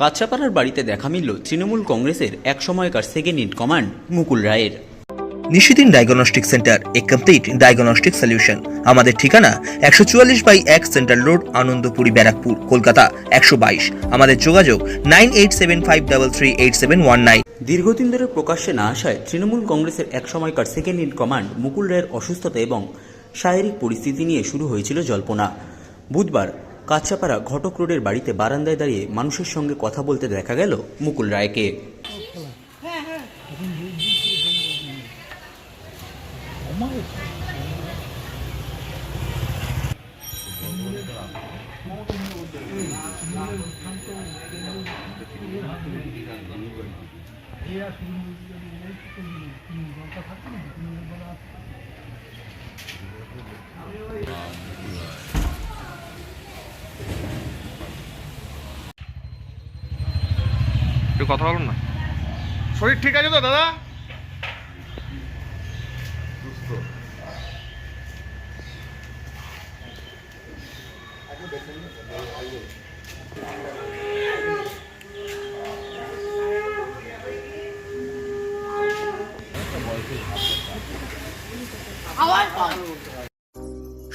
কাছড়াপাড়ার বাড়িতে দেখা মিলল তৃণমূল কংগ্রেসের এক সময়কার সেকেন্ড ইন কমান্ড মুকুল রায়ের। Nishidin diagnostic centre a complete diagnostic solution আমাদের ঠিকানা একশো চুয়াল্লিশ বাই এক সেন্ট্রাল রোড আনন্দপুরি ব্যারাকপুর কলকাতা একশো বাইশ। আমাদের যোগাযোগ nine eight seven five double three eight seven one nine. দীর্ঘদিন ধরে প্রকাশ্যে না আসায় তৃণমূল কংগ্রেসের এক সময়কার সেকেন্ড ইন কমান্ড মুকুল রায়ের অসুস্থতা এবং শারীরিক পরিস্থিতি নিয়ে শুরু হয়েছিল জল্পনা। বুধবার কাছাপাড়া ঘটক রোডের বাড়িতে বারান্দায় দাঁড়িয়ে মানুষের সঙ্গে কথা বলতে দেখা গেল মুকুল রায়কে একটু কথা বলুন না। শরীর ঠিক আছে তো দাদা?